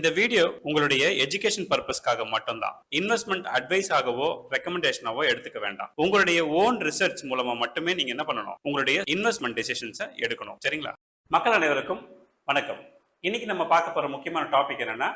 இந்த வீடியோ உங்களுடைய எஜுகேஷன் பர்பஸ்க்காக மட்டும்தான். இன்வெஸ்ட்மெண்ட் அட்வைஸ் ஆகவோ ரெக்கமெண்டேஷனாவோ எடுத்துக்க வேண்டாம். உங்களுடைய ஓன் ரிசர்ச் மூலமா மட்டுமே நீங்க என்ன பண்ணணும்? உங்களுடைய இன்வெஸ்ட்மெண்ட் டிசிஷன்ஸை எடுக்கணும். சரிங்களா? மக்கள் அனைவருக்கும் வணக்கம். இன்னைக்கு நம்ம பார்க்க போற முக்கியமான டாபிக் என்னன்னா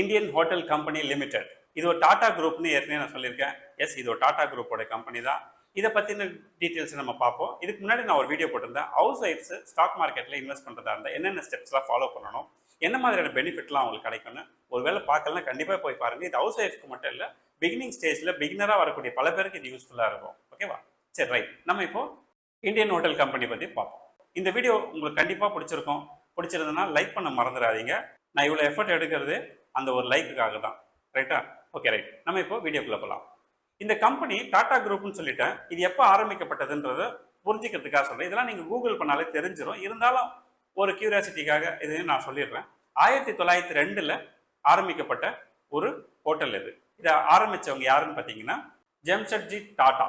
இந்தியன் ஹோட்டல் கம்பெனி லிமிடெட். இது ஒரு டாடா குரூப்னு ஏற்கனவே நான் சொல்லியிருக்கேன். எஸ் இது ஒரு டாடா குரூப்போட கம்பெனி தான். இதை பற்றின டீட்டெயில்ஸ் நம்ம பார்ப்போம். இதுக்கு முன்னாடி நான் ஒரு வீடியோ போட்டிருந்தேன். ஹவுஸ் ஒய்ஃப்ஸ் ஸ்டாக் மார்க்கெட்டில் இன்வெஸ்ட் பண்ணுறதா இருந்தால் என்னென்ன ஸ்டெப்ஸ்லாம் ஃபாலோ பண்ணணும்? என்ன மாதிரியான பெனிஃபிட்லாம் அவங்களுக்கு கிடைக்கும்னு ஒருவேளை பார்க்கலாம் கண்டிப்பாக போய் பாருங்கள் இது ஹவுஸ் ஒய்ஃப்க்கு மட்டும் இல்லை பிகினிங் ஸ்டேஜில் பிகினராக வரக்கூடிய பல பேருக்கு இது யூஸ்ஃபுல்லாக இருக்கும். ஓகேவா சரி ரைட் நம்ம இப்போ இந்தியன் ஹோட்டல் கம்பெனி பற்றி பார்ப்போம். இந்த வீடியோ உங்களுக்கு கண்டிப்பாக பிடிச்சிருக்கும். பிடிச்சிருந்ததுன்னா லைக் பண்ண மறந்துடாதீங்க. நான் இவ்வளோ எஃபர்ட் எடுக்கிறது அந்த ஒரு லைக்குக்காக தான். ரைட்டா ஓகே ரைட் நம்ம இப்போ வீடியோக்குள்ளே போகலாம் இந்த கம்பெனி டாடா குரூப்னு சொல்லிட்டேன். இது எப்போ ஆரம்பிக்கப்பட்டதுன்றதை புரிஞ்சுக்கிறதுக்காக சொல்கிறேன் இதெல்லாம் நீங்கள் கூகுள் பண்ணாலே தெரிஞ்சிடும் இருந்தாலும் ஒரு கியூரியாசிட்டிக்காக இதையும் நான் சொல்லிடுறேன். ஆயிரத்தி தொள்ளாயிரத்தி ரெண்டில் ஆரம்பிக்கப்பட்ட ஒரு ஹோட்டல் இது. இதை ஆரம்பித்தவங்க யாருன்னு பார்த்தீங்கன்னா ஜெம்ஷெட்ஜி டாட்டா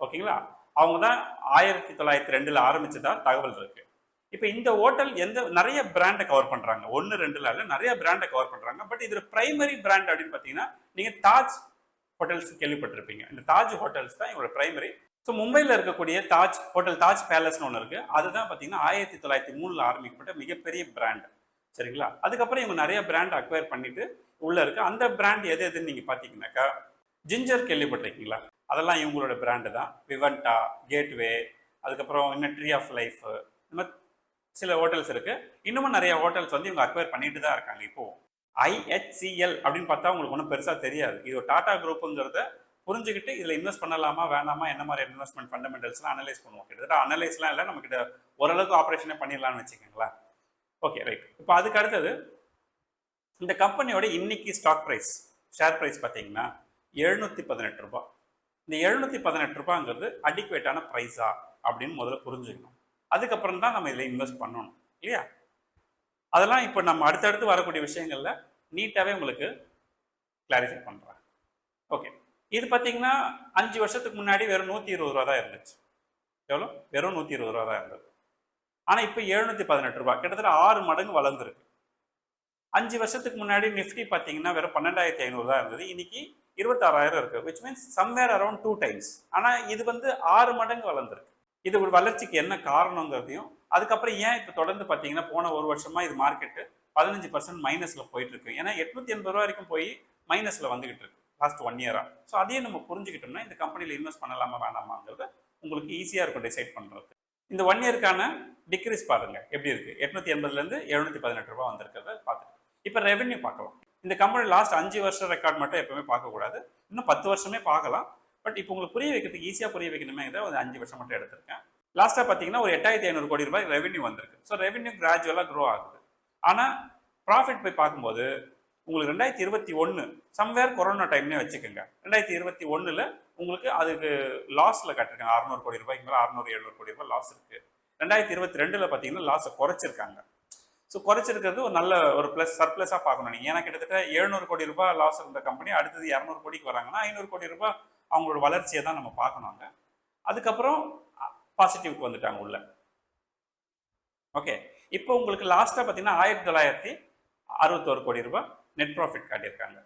ஓகேங்களா? அவங்க தான் ஆயிரத்தி தொள்ளாயிரத்தி ரெண்டில் ஆரம்பிச்சதா தகவல் இருக்குது இப்போ இந்த ஹோட்டல் எந்த நிறைய பிராண்டை கவர் பண்ணுறாங்க ஒன்று ரெண்டுல இல்லை நிறைய பிராண்டை கவர் பண்ணுறாங்க பட் இதில் பிரைமரி பிராண்ட் அப்படின்னு பார்த்தீங்கன்னா நீங்கள் தாஜ் ஹோட்டல்ஸ் கேள்விப்பட்டிருப்பீங்க. இந்த தாஜ் ஹோட்டல்ஸ் தான் இவங்களோட பிரைமரி ஸோ மும்பையில் இருக்கக்கூடிய தாஜ் ஹோட்டல் தாஜ் பேலஸ்னு ஒன்று இருக்குது அதுதான் பார்த்தீங்கன்னா ஆயிரத்தி தொள்ளாயிரத்தி மூணில் ஆரம்பிக்கப்பட்ட மிகப்பெரிய பிராண்ட் சரிங்களா? அதுக்கப்புறம் இவங்க நிறைய பிராண்ட் அக்வயர் பண்ணிட்டு உள்ளே இருக்கு. அந்த பிராண்ட் எது எதுன்னு நீங்கள் பார்த்தீங்கன்னாக்கா ஜிஞ்சர் கேள்விப்பட்டிருக்கீங்களா? அதெல்லாம் இவங்களோட பிராண்டு தான். விவன்டா கேட்வே அதுக்கப்புறம் இன்னும் ட்ரீ ஆஃப் லைஃப் இந்த மாதிரி சில ஹோட்டல்ஸ் இருக்குது இன்னமும் நிறைய ஹோட்டல்ஸ் வந்து இவங்க அக்வயர் பண்ணிட்டு தான் இருக்காங்க இப்போது ஐஹெச்சிஎல் அப்படின்னு பார்த்தா உங்களுக்கு ஒன்றும் பெருசாக தெரியாது. இது ஒரு டாடா குரூப்புங்கிறத புரிஞ்சுக்கிட்டு இதில் இன்வெஸ்ட் பண்ணலாமா வேணாமா என்ன மாதிரி இன்வெஸ்ட்மெண்ட் ஃபண்டமெண்டல்ஸ்லாம் அனலைஸ் பண்ணுவோம். கிட்டத்தட்ட அனலைஸ்லாம் இல்லை நம்ம கிட்ட ஓரளவுக்கு ஆப்ரேஷனே பண்ணிடலாம்னு வச்சுக்கோங்களேன். ஓகே ரைட் இப்போ அதுக்கு அடுத்தது இந்த கம்பெனியோட இன்னைக்கு ஸ்டாக் ப்ரைஸ் ஷேர் ப்ரைஸ் பார்த்தீங்கன்னா எழுநூற்றி பதினெட்டு ரூபா இந்த எழுநூற்றி பதினெட்டு ரூபாங்கிறது அடிக்குவேட்டான ப்ரைஸா அப்படின்னு முதல்ல புரிஞ்சுக்கணும். அதுக்கப்புறம் தான் நம்ம இதில் இன்வெஸ்ட் பண்ணணும் இல்லையா? அதெல்லாம் இப்போ நம்ம அடுத்தடுத்து வரக்கூடிய விஷயங்களில் நீட்டாகவே உங்களுக்கு கிளாரிஃபை பண்ணுறேன் ஓகே இது பார்த்தீங்கன்னா அஞ்சு வருஷத்துக்கு முன்னாடி வெறும் நூற்றி இருபது ரூபா தான் இருந்துச்சு. எவ்வளோ? வெறும் நூற்றி இருபது ரூபா தான் இருந்தது. ஆனால் இப்போ எழுநூற்றி பதினெட்டு ரூபா. கிட்டத்தட்ட ஆறு மடங்கு வளர்ந்துருக்கு. அஞ்சு வருஷத்துக்கு முன்னாடி நிஃப்டி பார்த்தீங்கன்னா வெறும் பன்னெண்டாயிரத்தி ஐநூறு தான் இருந்தது. இன்னைக்கு இருபத்தாறாயிரம் இருக்குது which means somewhere around two times ஆனால் இது வந்து ஆறு மடங்கு வளர்ந்துருக்கு. இது ஒரு வளர்ச்சிக்கு என்ன காரணங்கிறதையும் அதுக்கப்புறம் ஏன் இப்போ தொடர்ந்து பார்த்தீங்கன்னா போன ஒரு வருஷமாக இது மார்க்கெட்டு பதினஞ்சு பர்சன்ட் மைனஸில் போயிட்டு இருக்கு. ஏன்னா எட்நூத்தி எண்பது ரூபா வரைக்கும் போய் மைனஸில் வந்துகிட்டு இருக்கு. லாஸ்ட் ஒன் இயராக ஸோ அதையும் நம்ம புரிஞ்சுக்கிட்டோம்னா இந்த கம்பெனியில் இன்வெஸ்ட் பண்ணலாமா வேணாமாங்கிறத உங்களுக்கு ஈஸியாக இருக்கும் டிசைட் பண்ணுறது இந்த ஒன் இயருக்கான டிக்ரீஸ் பாருங்கள் எப்படி இருக்குது எட்நூத்தி எண்பதுலேருந்து எழுநூற்றி பதினெட்டு ரூபா வந்திருக்கிறத பார்த்துட்டு இப்போ ரெவென்யூ பார்க்கலாம். இந்த கம்பெனி லாஸ்ட் அஞ்சு வருஷம் ரெக்கார்ட் மட்டும் எப்பவுமே பார்க்கக்கூடாது. இன்னும் பத்து வருஷமே பார்க்கலாம். பட் இப்போ உங்களுக்கு புரிய வைக்கிறதுக்கு ஈஸியாக புரிய வைக்கணுமே ஒரு அஞ்சு வருஷம் மட்டும் எடுத்திருக்கேன். லாஸ்ட்டாக பார்த்தீங்கன்னா ஒரு எட்டாயிரத்தி ஐநூறு கோடி ரூபாய் ரெவென்யூ வந்திருக்கு. ஸோ ரெவென்யூ கிராஜுவலாக க்ரோ ஆகுது. ஆனால் ப்ராஃபிட் போய் பார்க்கும்போது உங்களுக்கு ரெண்டாயிரத்தி இருபத்தி ஒன்று சம்வேர் கொரோனா டைம்னே வச்சுக்கோங்க. ரெண்டாயிரத்தி இருபத்தி ஒன்றில் உங்களுக்கு அதுக்கு லாஸில் கட்டிருக்காங்க அறுநூறு கோடி ரூபாய்க்கு மேலே அறுநூறு எழுநூறு கோடி ரூபாய் லாஸ் இருக்குது ரெண்டாயிரத்தி இருபத்தி ரெண்டில் பார்த்தீங்கன்னா லாஸை குறைச்சிருக்காங்க. ஸோ குறைச்சிருக்கிறது ஒரு நல்ல ஒரு ப்ளஸ் சர்ப்ளஸாக பார்க்கணும் நீங்கள் ஏன்னா கிட்டத்தட்ட எழுநூறு கோடி ரூபாய் லாஸ் இருந்த கம்பெனி அடுத்தது இரநூறு கோடிக்கு வராங்கன்னா ஐநூறு கோடி ரூபாய் அவங்களோட வளர்ச்சியை தான் நம்ம பார்க்கணுங்க அதுக்கப்புறம் பாசிட்டிவ்க்கு வந்துட்டாங்க உள்ள. ஓகே இப்போ உங்களுக்கு லாஸ்ட்டாக பார்த்தீங்கன்னா ஆயிரத்தி தொள்ளாயிரத்தி அறுபத்தோரு கோடி ரூபாய். நெட் ப்ராஃபிட் காட்டியிருக்காங்க.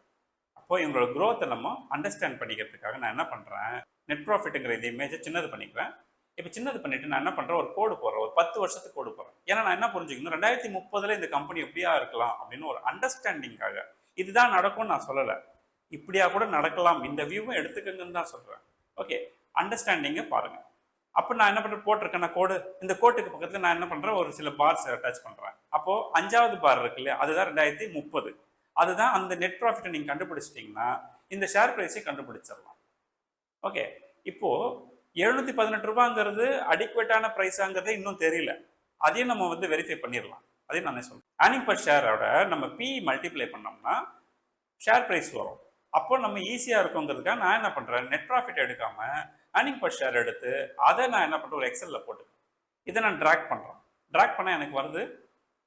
அப்போ இவங்களோட க்ரோத்தை நம்ம அண்டர்ஸ்டாண்ட் பண்ணிக்கிறதுக்காக நான் என்ன பண்ணுறேன் நெட் ப்ராஃபிட்டுங்கிற இந்த இமேஜை சின்னது பண்ணிக்கிறேன் இப்போ சின்னது பண்ணிட்டு நான் என்ன பண்ணுறேன் ஒரு கோடு போடுறேன். ஒரு பத்து வருஷத்துக்கு கோடு போடுறேன். ஏன்னா நான் என்ன புரிஞ்சுக்கணும்? ரெண்டாயிரத்தி முப்பதில் இந்த கம்பெனி எப்படியா இருக்கலாம் அப்படின்னு ஒரு அண்டர்ஸ்டாண்டிங்காக இதுதான் நடக்கும்னு நான் சொல்லலை. இப்படியா கூட நடக்கலாம். இந்த வியூவும் எடுத்துக்கங்கன்னு தான் சொல்கிறேன் ஓகே அண்டர்ஸ்டாண்டிங்கை பாருங்கள் அப்போ நான் என்ன பண்ணுறேன் போட்டிருக்கேன் நான் கோடு இந்த கோட்டுக்கு பக்கத்தில் நான் என்ன பண்ணுறேன் ஒரு சில பார்ஸ் அட்டாச் பண்ணுறேன் அப்போது அஞ்சாவது பார் இருக்கு இல்லையா? அதுதான் ரெண்டாயிரத்தி முப்பது. அதுதான் அந்த நெட் ப்ராஃபிட்டை நீங்கள் கண்டுபிடிச்சிட்டிங்கன்னா இந்த ஷேர் ப்ரைஸை கண்டுபிடிச்சிடலாம். ஓகே இப்போது எழுநூற்றி பதினெட்டு ரூபாங்கிறது அடிக்குவேட்டான ப்ரைஸாங்கிறதே இன்னும் தெரியல. அதையும் நம்ம வந்து வெரிஃபை பண்ணிடலாம். அதையும் நான் சொல்கிறேன் ஏர்னிங் பர் ஷேரோட நம்ம பி மல்டிப்ளை பண்ணோம்னா ஷேர் ப்ரைஸ் வரும். அப்போ நம்ம ஈஸியாக இருக்குங்கிறதுக்காக நான் என்ன பண்ணுறேன் நெட் ப்ராஃபிட் எடுக்காமல் ஏர்னிங் பர் ஷேர் எடுத்து அதை நான் என்ன பண்ணுறேன் ஒரு எக்ஸலில் போட்டு இதை நான் ட்ராக் பண்ணுறேன் ட்ராக் பண்ணால் எனக்கு வருது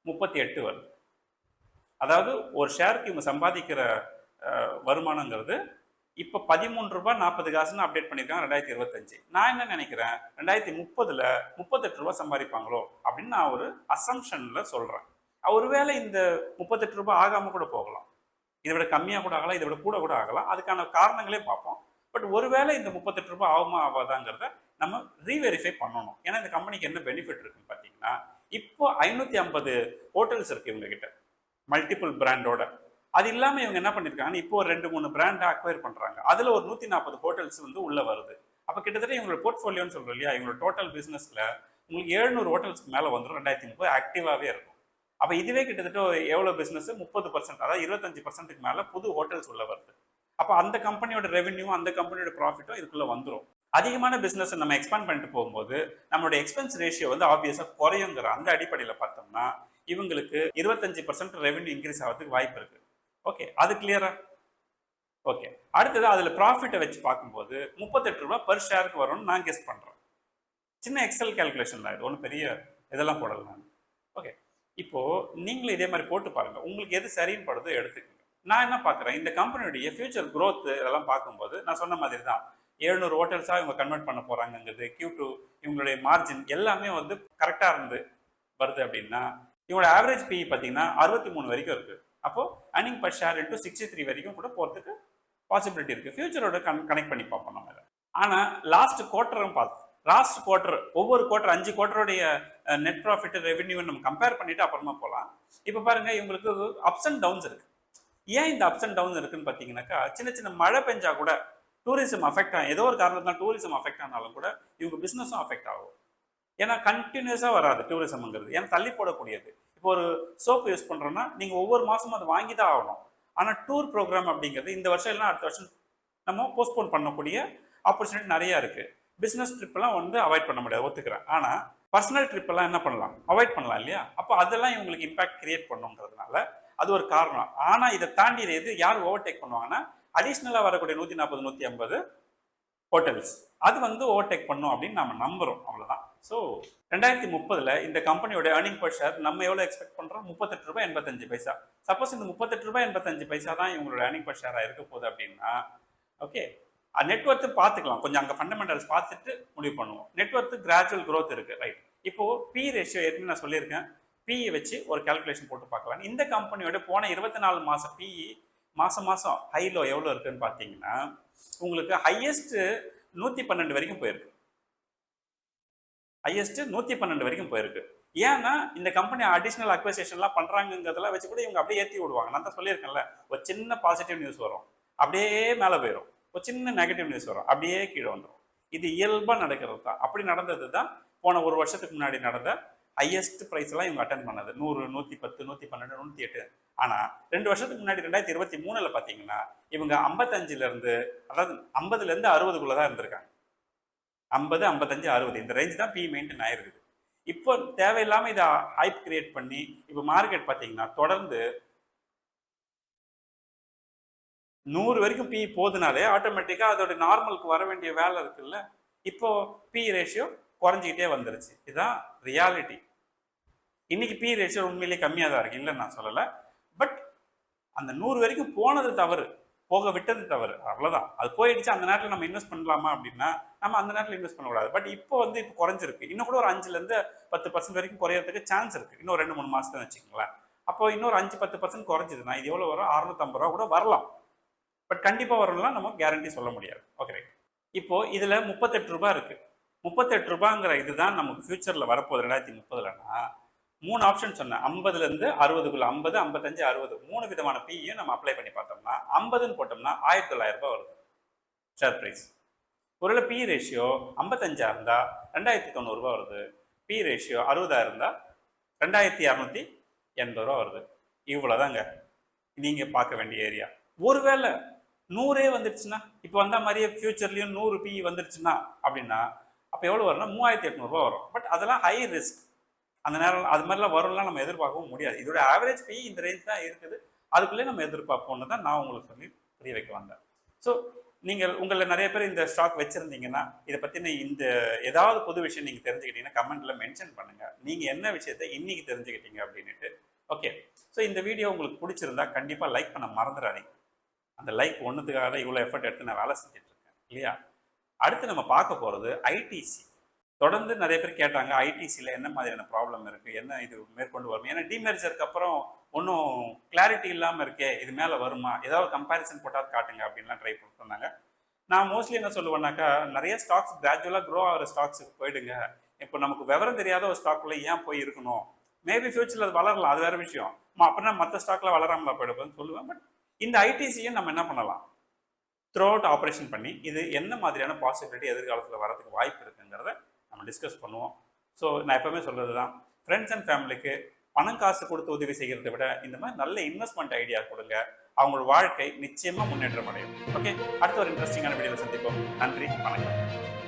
முப்பத்தி எட்டு வருது. அதாவது ஒரு ஷேருக்கு இவங்க சம்பாதிக்கிற வருமானங்கிறது இப்போ பதிமூன்று ரூபாய் நாற்பது காசுன்னு அப்டேட் பண்ணியிருக்காங்க ரெண்டாயிரத்தி இருபத்தஞ்சு. நான் என்ன நினைக்கிறேன்? ரெண்டாயிரத்தி முப்பதில் முப்பத்தெட்டு ரூபா சம்பாதிப்பாங்களோ? அப்படின்னு நான் ஒரு அசம்ஷனில் சொல்கிறேன் ஒருவேளை இந்த முப்பத்தெட்டு ரூபாய் ஆகாமல் கூட போகலாம். இதை விட கம்மியாக கூட ஆகலாம் இதை விட கூட கூட ஆகலாம். அதுக்கான காரணங்களே பார்ப்போம். பட் ஒருவேளை இந்த முப்பத்தெட்டு ரூபாய் ஆகுமா ஆகாதாங்கிறத நம்ம ரீவெரிஃபை பண்ணணும். ஏன்னா இந்த கம்பெனிக்கு என்ன பெனிஃபிட் இருக்குன்னு பார்த்தீங்கன்னா இப்போ ஐநூற்றி ஐம்பது ஹோட்டல்ஸ் இருக்குது இவங்ககிட்ட மல்டிபிள் பிராண்டோட அது இல்லாமல் இவங்க என்ன பண்ணியிருக்காங்கன்னா இப்போ ஒரு ரெண்டு மூணு பிராண்டை அக்வயர் பண்ணுறாங்க அதில் ஒரு நூற்றி நாற்பது ஹோட்டல்ஸ் வந்து உள்ளே வருது. அப்போ கிட்டத்தட்ட இவங்களோட போர்ட்ஃபோலியோன்னு சொல்கிறோம் இல்லையா? இவங்களோட டோட்டல் பிஸ்னஸில் உங்களுக்கு எழுநூறு ஹோட்டல்ஸ்க்கு மேலே வந்துடும் ரெண்டாயிரத்தி முப்பது ஆக்டிவாகவே இருக்கும். அப்போ இதுவே கிட்டத்தட்ட எவ்வளோ பிஸ்னஸ் முப்பது பர்சன்ட் அதாவது இருபத்தஞ்சு பர்சன்ட்டுக்கு மேலே புது ஹோட்டல்ஸ் உள்ள வருது. அப்போ அந்த கம்பெனியோட ரெவென்யூ அந்த கம்பெனியோட ப்ராஃபிட்டும் இதுக்குள்ளே வந்துடும் அதிகமான பிஸ்னஸ் நம்ம எக்ஸ்பேண்ட் பண்ணிட்டு போகும்போது நம்மளோட எக்ஸ்பென்ஸ் ரேஷியோ வந்து ஆப்வியஸாக குறையுங்கிற அந்த அடிப்படையில் பார்த்தோம்னா இவங்களுக்கு இருபத்தஞ்சு பர்சன்ட் ரெவென்யூ இன்க்ரீஸ் ஆகிறதுக்கு வாய்ப்பு இருக்கு. ஓகே அது கிளியரா ஓகே அடுத்தது அதில் ப்ராஃபிட்டை வச்சு பார்க்கும்போது முப்பத்தெட்டு ரூபாய் பர் ஷேருக்கு வரும்னு நான் கெஸ் பண்ணுறேன் சின்ன எக்ஸல் கேல்குலேஷன் தான் இது ஒன்றும் பெரிய இதெல்லாம் போடல நான். ஓகே இப்போது நீங்களும் இதே மாதிரி போட்டு பாருங்கள் உங்களுக்கு எது சரின்னு படுதோ எடுத்துக்கோங்க. நான் என்ன பார்க்குறேன்? இந்த கம்பெனியுடைய ஃபியூச்சர் க்ரோத்து இதெல்லாம் பார்க்கும்போது நான் சொன்ன மாதிரி தான் எழுநூறு ஹோட்டல்ஸாக இவங்க கன்வெர்ட் பண்ண போகிறாங்கங்கிறது கியூ டூ இவங்களுடைய மார்ஜின் எல்லாமே வந்து கரெக்டாக இருந்து வருது அப்படின்னா இவங்களோட ஆவரேஜ் பிஇ பார்த்தீங்கன்னா அறுபத்தி மூணு வரைக்கும் இருக்குது அப்போது earning per share into sixty three வரைக்கும் கூட போகிறதுக்கு பாசிபிலிட்டி இருக்குது ஃபியூச்சரோட கன் கனெக்ட் பண்ணி பார்ப்போம் நம்ம இதை. ஆனால் லாஸ்ட் குவார்ட்டரும் பார்த்து லாஸ்ட் குவார்டர் ஒவ்வொரு குவார்டர் அஞ்சு குவார்டருடைய நெட் ப்ராஃபிட் ரெவென்யூ நம்ம கம்பேர் பண்ணிட்டு அப்புறமா போகலாம் இப்போ பாருங்க இவங்களுக்கு அப்ஸ் அண்ட் டவுன்ஸ் இருக்கு. ஏன் இந்த அப்ஸ் அண்ட் டவுன் இருக்குன்னு பார்த்தீங்கன்னாக்கா சின்ன சின்ன மழை பெஞ்சா கூட டூரிசம் அஃபெக்ட் ஆகும் ஏதோ ஒரு காரணத்தினால டூரிசம் அஃபெக்ட் ஆனாலும் கூட இவங்க பிஸ்னஸும் அஃபெக்ட் ஆகும். ஏன்னா கண்டினியூஸாக வராது டூரிசம்ங்கிறது ஏன்னா தள்ளி போடக்கூடியது. இப்போ ஒரு சோப்பு யூஸ் பண்ணுறோன்னா நீங்கள் ஒவ்வொரு மாதமும் அதை வாங்கி தான் ஆகணும். ஆனால் டூர் ப்ரோக்ராம் அப்படிங்கிறது இந்த வருஷம் இல்லைனா அடுத்த வருஷம் நம்ம போஸ்ட்போன் பண்ணக்கூடிய ஆப்பர்ச்சுனிட்டி நிறையா இருக்குது பிஸ்னஸ் ட்ரிப்பெல்லாம் வந்து அவாய்ட் பண்ண முடியாது ஒத்துக்கிறேன். ஆனால் பர்சனல் ட்ரிப்பெல்லாம் என்ன பண்ணலாம்? அவாய்ட் பண்ணலாம் இல்லையா? அப்போ அதெல்லாம் இவங்களுக்கு இம்பாக்ட் கிரியேட் பண்ணுங்கிறதுனால அது ஒரு காரணம். ஆனால் இதை தாண்டி எது யார் ஓவர்டேக் பண்ணுவாங்கன்னா அடிஷ்னலாக வரக்கூடிய நூற்றி நாற்பது நூற்றி ஐம்பது ஹோட்டல்ஸ் அது வந்து ஓவர்டேக் பண்ணும் அப்படின்னு நம்ம நம்புகிறோம் அவ்வளோதான் ஸோ ரெண்டாயிரத்தி முப்பதில் இந்த கம்பெனியோட ஏர்னிங் பர் ஷேர் நம்ம எவ்வளோ எக்ஸ்பெக்ட் பண்ணுறோம் முப்பத்தெட்டு ரூபாய் எண்பத்தஞ்சு பைசா. சப்போஸ் இந்த முப்பத்தெட்டு ரூபாய் எண்பத்தஞ்சு பைசா தான் இவங்களோட ஏர்னிங் பர் ஷேராக இருக்க போகுது அப்படின்னா ஓகே நெட்ஒர்த்து பார்த்துக்கலாம். கொஞ்சம் அங்கே ஃபண்டமெண்டல்ஸ் பார்த்துட்டு முடிவு பண்ணுவோம். நெட்ஒர்த்து கிராஜுவல் க்ரோத் இருக்குது ரைட் இப்போது பி ரேஷியோ ஏற்கனவே நான் சொல்லியிருக்கேன். பிஇ வச்சு ஒரு கால்குலேஷன் போட்டு பார்க்கலாம். இந்த கம்பெனியோட போன இருபத்தி நாலு மாதம் பிஇ மாதம் மாதம் ஹைலோ எவ்வளோ இருக்குன்னு பார்த்தீங்கன்னா உங்களுக்கு ஹையஸ்ட்டு நூற்றி பன்னெண்டு வரைக்கும் போயிருக்கு. ஹையஸ்ட் நூற்றி பன்னெண்டு வரைக்கும் போயிருக்கு. ஏன்னா இந்த கம்பெனி அடிஷ்னல் அக்வசேஷன்லாம் பண்ணுறாங்கிறதெல்லாம் வச்சு கூட இவங்க அப்படியே ஏற்றி விடுவாங்க. நான் தான் சொல்லியிருக்கேன்ல ஒரு சின்ன பாசிட்டிவ் நியூஸ் வரும். அப்படியே மேலே போயிடும் ஒரு சின்ன நெகட்டிவ் நியூஸ் வரும். அப்படியே கீழே வந்துடும் இது இயல்பாக நடக்கிறது தான். அப்படி நடந்தது தான் போன ஒரு வருஷத்துக்கு முன்னாடி நடந்த ஹையஸ்ட் ப்ரைஸ்லாம் இவங்க அட்டன் பண்ணது. நூறு நூற்றி பத்து நூற்றி பன்னெண்டு நூற்றி எட்டு ஆனால் ரெண்டு வருஷத்துக்கு முன்னாடி ரெண்டாயிரத்தி இருபத்தி மூணில் பார்த்தீங்கன்னா இவங்க ஐம்பத்தஞ்சிலேருந்து அதாவது ஐம்பதுலேருந்து அறுபதுக்குள்ளே தான் இருந்திருக்காங்க. ஐம்பது ஐம்பத்தஞ்சு அறுபது. இந்த ரேஞ்ச் தான் பி மெயின்டைன் ஆயிருக்குது. இப்போ தேவையில்லாமல் இதை ஹைப் கிரியேட் பண்ணி இப்போ மார்க்கெட் பார்த்தீங்கன்னா தொடர்ந்து நூறு வரைக்கும் பி போதுனாலே ஆட்டோமேட்டிக்காக அதோட நார்மலுக்கு வர வேண்டிய வேலை இருக்குல்ல இப்போ பி ரேஷியோ குறைஞ்சிக்கிட்டே வந்துருச்சு. இதுதான் ரியாலிட்டி இன்னைக்கு பி ரேஷியோ உண்மையிலேயே கம்மியாக தான் இருக்கு இல்லைன்னு நான் சொல்லலை. பட் அந்த நூறு வரைக்கும் போனது தவறு. போக விட்டது தவறு. அவ்வளோதான் அது போயிடுச்சு அந்த நேரத்தில் நம்ம இன்வெஸ்ட் பண்ணலாமா அப்படின்னா நம்ம அந்த நேரத்தில் இன்வெஸ்ட் பண்ணக்கூடாது. பட் இப்போ வந்து இப்போ குறைஞ்சிருக்கு. இன்னும் கூட ஒரு அஞ்சுலேருந்து பத்து பர்சன்ட் வரைக்கும் குறையறதுக்கு சான்ஸ் இருக்குது இன்னும் ரெண்டு மூணு மாசத்துல வச்சுக்கோங்களேன். அப்போ இன்னொரு அஞ்சு பத்து பர்சன்ட் குறைஞ்சதுன்னா இது எவ்வளோ வரும்? அறுநூத்தம்பது ரூபா கூட வரலாம். பட் கண்டிப்பாக வரலாம் நம்ம கேரண்டி சொல்ல முடியாது. ஓகே இப்போது இப்போ முப்பத்தெட்டு ரூபாய் இருக்குது முப்பத்தெட்டு ரூபாங்கிற இதுதான் நமக்கு ஃபியூச்சரில் வரப்போகுது ரெண்டாயிரத்தி முப்பதுலன்னா மூணு ஆப்ஷன் சொன்னேன். ஐம்பதுலேருந்து அறுபதுக்குள்ள ஐம்பது ஐம்பத்தஞ்சு அறுபது மூணு விதமான பியும் நம்ம அப்ளை பண்ணி பார்த்தோம்னா ஐம்பதுன்னு போட்டோம்னா ஆயிரத்தி தொள்ளாயிரம் ரூபாய் வருது. ஷேர் ப்ரைஸ் ஒருவேளை பி ரேஷியோ ஐம்பத்தஞ்சா இருந்தால் ரெண்டாயிரத்தி தொண்ணூறுரூவா வருது. பி ரேஷியோ அறுபதா இருந்தால் ரெண்டாயிரத்தி இரநூத்தி எண்பது ரூபா வருது. இவ்வளோதாங்க நீங்கள் பார்க்க வேண்டிய ஏரியா ஒருவேளை நூறே வந்துருச்சுன்னா இப்போ வந்த மாதிரியே ஃப்யூச்சர்லேயும் நூறு பி வந்துருச்சுன்னா அப்படின்னா அப்போ எவ்வளோ வரும்னா மூவாயிரத்தி எட்நூறுபா வரும். பட் அதெல்லாம் ஹை ரிஸ்க் அந்த நேரம் அது மாதிரிலாம் வரும்லாம் நம்ம எதிர்பார்க்கவும் முடியாது. இதோட ஆவரேஜ் பி இந்த ரேஞ்ச் தான் இருக்குது. அதுக்குள்ளே நம்ம எதிர்பார்ப்போம்னு தான் நான் உங்களுக்கு சொல்லி புரிய வைக்க வந்தேன். ஸோ நீங்கள் உங்களில் நிறைய பேர் இந்த ஸ்டாக் வச்சுருந்தீங்கன்னா இதை பற்றின இந்த ஏதாவது புது விஷயம் நீங்கள் தெரிஞ்சுக்கிட்டீங்கன்னா கமெண்ட்டில் மென்ஷன் பண்ணுங்கள் நீங்கள் என்ன விஷயத்தை இன்றைக்கி தெரிஞ்சுக்கிட்டீங்க அப்படின்ட்டு ஓகே ஸோ இந்த வீடியோ உங்களுக்கு பிடிச்சிருந்தா கண்டிப்பாக லைக் பண்ண மறந்துடாதீங்க. அந்த லைக் ஒன்றுத்துக்காக தான் இவ்வளோ எஃபர்ட் எடுத்து நான் வேலை செஞ்சுட்டு இருக்கேன். இல்லையா? அடுத்து நம்ம பார்க்க போகிறது ஐடிசி தொடர்ந்து நிறைய பேர் கேட்டாங்க ஐடிசியில் என்ன மாதிரியான ப்ராப்ளம் இருக்குது என்ன இது மேற்கொண்டு வரும்? ஏன்னா டிமெர்ஜருக்கு அப்புறம் ஒன்றும் கிளாரிட்டி இல்லாமல் இருக்கே இது மேலே வருமா? ஏதாவது கம்பேரிசன் போட்டால் காட்டுங்க அப்படின்லாம் ட்ரை பண்ணிருந்தாங்க நான் மோஸ்ட்லி என்ன சொல்லுவேன்னாக்கா நிறைய ஸ்டாக்ஸ் கிராஜுவலாக க்ரோ ஆகிற ஸ்டாக்ஸுக்கு போயிடுங்க. இப்போ நமக்கு விவரம் தெரியாத ஒரு ஸ்டாக்ல ஏன் போய் இருக்கணும்? மேபி ஃபியூச்சரில் அது வளரலாம் அது வேற விஷயம். அப்படின்னா மற்ற ஸ்டாக்ல வளராமலா போயிடுப்பேன்னு சொல்லுவேன். பட் இந்த ஐடிசியும் நம்ம என்ன பண்ணலாம்? த்ரூ அவுட் ஆப்ரேஷன் பண்ணி இது என்ன மாதிரியான பாசிபிலிட்டி எதிர்காலத்தில் வரதுக்கு வாய்ப்பு இருக்குங்கிறத நம்ம டிஸ்கஸ் பண்ணுவோம். ஸோ நான் எப்பவுமே சொல்கிறது தான் ஃப்ரெண்ட்ஸ் அண்ட் ஃபேமிலிக்கு பணம் காசு கொடுத்து உதவி செய்கிறத விட இந்த மாதிரி நல்ல இன்வெஸ்ட்மெண்ட் ஐடியா கொடுங்க. அவங்களோட வாழ்க்கை நிச்சயமாக முன்னேற்றம் அடையும். ஓகே அடுத்த ஒரு இன்ட்ரெஸ்டிங்கான வீடியோவில் சந்திப்போம். நன்றி வணக்கம்.